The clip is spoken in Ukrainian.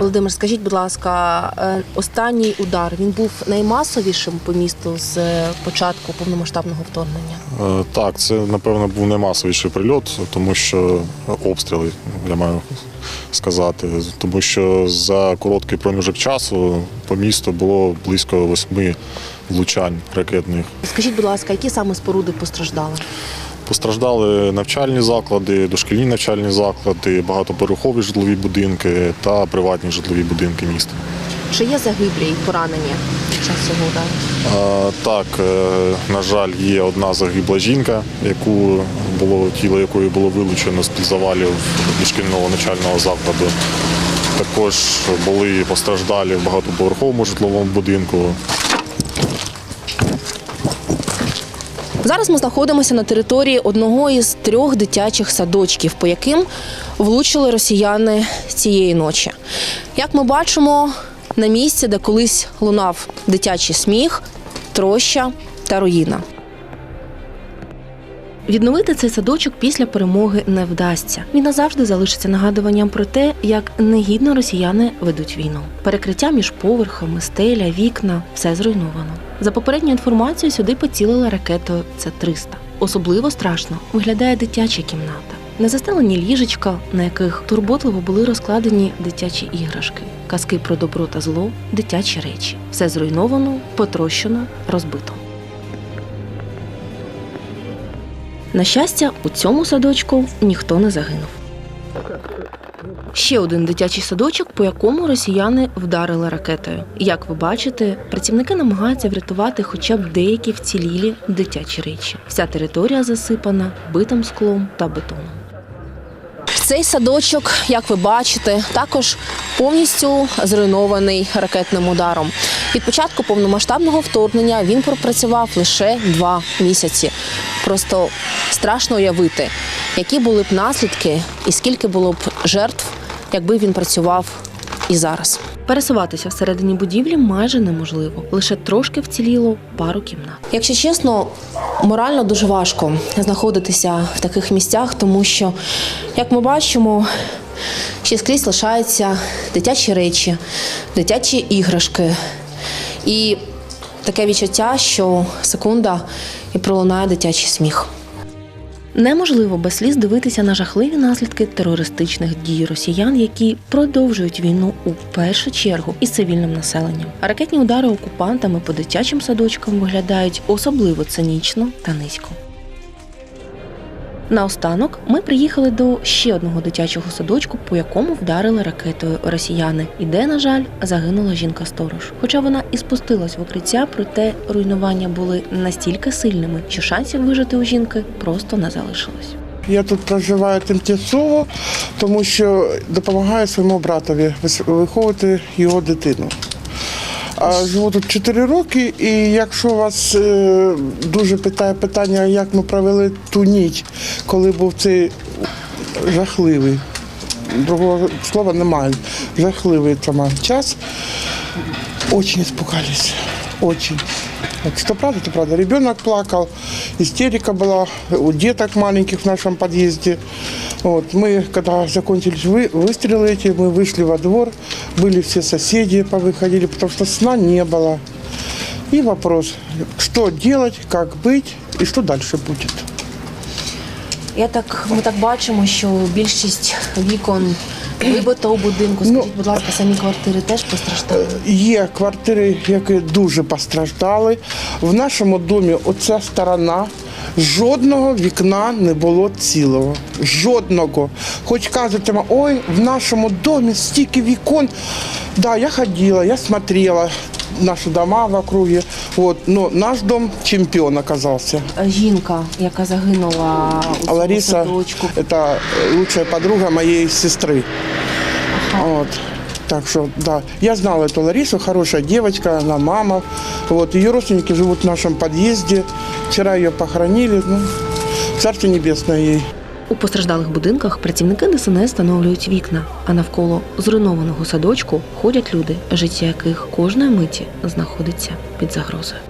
Володимир, скажіть, будь ласка, е, останній удар він був наймасовішим по місту з е, початку повномасштабного вторгнення? Е, Так, це напевно був наймасовіший прильот, тому що обстріли, я маю сказати. Тому що за короткий проміжок часу по місту було близько восьми влучань ракетних. Скажіть, будь ласка, які саме споруди постраждали? Постраждали навчальні заклади, дошкільні навчальні заклади, багатоповерхові житлові будинки та приватні житлові будинки міста. Чи є загиблі і поранені під час цього удару? Так, е, на жаль, є одна загибла жінка, яку було тіло якої було вилучено з-під завалів дошкільного навчального закладу. Також були постраждалі в багатоповерховому житловому будинку. Зараз ми знаходимося на території одного із трьох дитячих садочків, по яким влучили росіяни цієї ночі. Як ми бачимо, на місці, де колись лунав дитячий сміх, троща та руїна. Відновити цей садочок після перемоги не вдасться. Він назавжди залишиться нагадуванням про те, як негідно росіяни ведуть війну. Перекриття між поверхами, стеля, вікна все зруйновано. За попередньою інформацією, сюди поцілили ракетою С-300. Особливо страшно виглядає дитяча кімната. Незастелені ліжечка, на яких турботливо були розкладені дитячі іграшки, казки про добро та зло, дитячі речі. Все зруйновано, потрощено, розбито. На щастя, у цьому садочку ніхто не загинув. Ще один дитячий садочок, по якому росіяни вдарили ракетою. Як ви бачите, працівники намагаються врятувати хоча б деякі вцілілі дитячі речі. Вся територія засипана битим склом та бетоном. Цей садочок, як ви бачите, також повністю зруйнований ракетним ударом. Від початку повномасштабного вторгнення він пропрацював лише два місяці. Просто страшно уявити, які були б наслідки і скільки було б жертв, якби він працював і зараз. Пересуватися всередині будівлі майже неможливо. Лише трошки вціліло пару кімнат. Якщо чесно, морально дуже важко знаходитися в таких місцях, тому що, як ми бачимо, ще скрізь лишаються дитячі речі, дитячі іграшки. І таке відчуття, що секунда і пролунає дитячий сміх. Неможливо без сліз дивитися на жахливі наслідки терористичних дій росіян, які продовжують війну у першу чергу із цивільним населенням. Ракетні удари окупантами по дитячим садочкам виглядають особливо цинічно та низько. Наостанок ми приїхали до ще одного дитячого садочку, по якому вдарили ракетою росіяни, і де, на жаль, загинула жінка-сторож. Хоча вона і спустилась в укриття, проте руйнування були настільки сильними, що шансів вижити у жінки просто не залишилось. Я тут проживаю тимчасово, тому що допомагаю своєму братові виховувати його дитину. Живу тут 4 роки, і якщо вас е, дуже питає питання, як ми провели ту ніч, коли був цей жахливий, другого слова немає, жахливий там час, испугались, очень. Вот что правда, то правда. Ребенок плакал, истерика была у деток маленьких в нашем подъезде. Вот, мы, когда закончились вы, выстрелы эти, мы вышли во двор, были все соседи, повыходили, потому что сна не было. И вопрос, что делать, как быть и что дальше будет. Я так, ми так бачимо, що більшість вікон вибито у будинку. Скажіть, будь ласка, самі квартири теж постраждали. Є квартири, які дуже постраждали. В нашому домі оця сторона жодного вікна не було цілого. Жодного. Хоч кажуть, ой, в нашому домі стільки вікон. Да, я ходила, я смотрела наші дома в округе. Вот, но наш дом чемпіон оказався. Жінка, яка загинула у А цьому Лариса садочку. – это лучшая подруга моей сестры. Вот. Так что, да, я знала эту Ларису, хорошая девочка, она мама. Вот, ее родственники живут в нашем подъезде. Вчера її похоронили. Ну, царство небесне їй. У постраждалих будинках працівники ДСНС встановлюють вікна, а навколо зруйнованого садочку ходять люди, життя яких кожної миті знаходиться під загрозою.